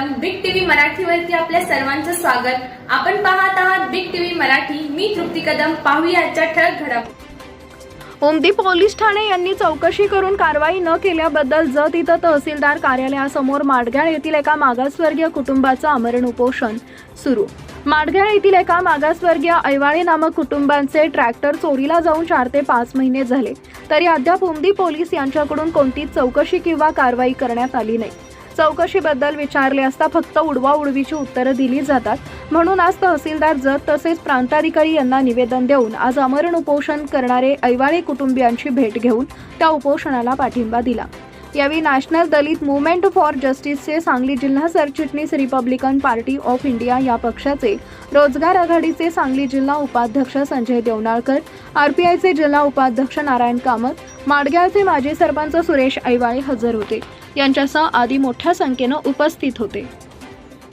मराठीवरती आपल्या सर्वांचं स्वागत. आपण पाहत आहात बिग टीव्ही मराठी. मी तृप्ती कदम. पाहूया आजच्या ठळक घडामोडी. ओमदी पोलीस ठाणे यांनी चौकशी करून कारवाई न केल्याबद्दल जत इथं तहसीलदार कार्यालयासमोर माडघ्याळ येथील एका मागासवर्गीय कुटुंबाचं आमरण उपोषण सुरू. माडघ्याळ येथील एका मागासवर्गीय ऐवाळे नामक कुटुंबांचे ट्रॅक्टर चोरीला जाऊन चार ते पाच महिने झाले. तरी अद्याप ओमदी पोलीस यांच्याकडून कोणतीच चौकशी किंवा कारवाई करण्यात आली नाही. चौकशीबद्दल विचारले असता फक्त उडवा उडवीची उत्तरं दिली जातात. म्हणून आज तहसीलदार जत तसेच प्रांताधिकारी यांना निवेदन देऊन आज अमरण उपोषण करणारे ऐवाळे कुटुंबियांची भेट घेऊन त्या उपोषणाला पाठिंबा दिला. यावेळी नॅशनल दलित मुवमेंट फॉर जस्टिसचे सांगली जिल्हा सरचिटणीस रिपब्लिकन पार्टी ऑफ इंडिया या पक्षाचे रोजगार आघाडीचे सांगली जिल्हा उपाध्यक्ष संजय देवनाळकर आरपीआयचे जिल्हा उपाध्यक्ष नारायण कामत माडग्याचे माजी सरपंच सुरेश ऐवाळे हजर होते. यांच्यासह आदी मोठ्या संख्येनं उपस्थित होते.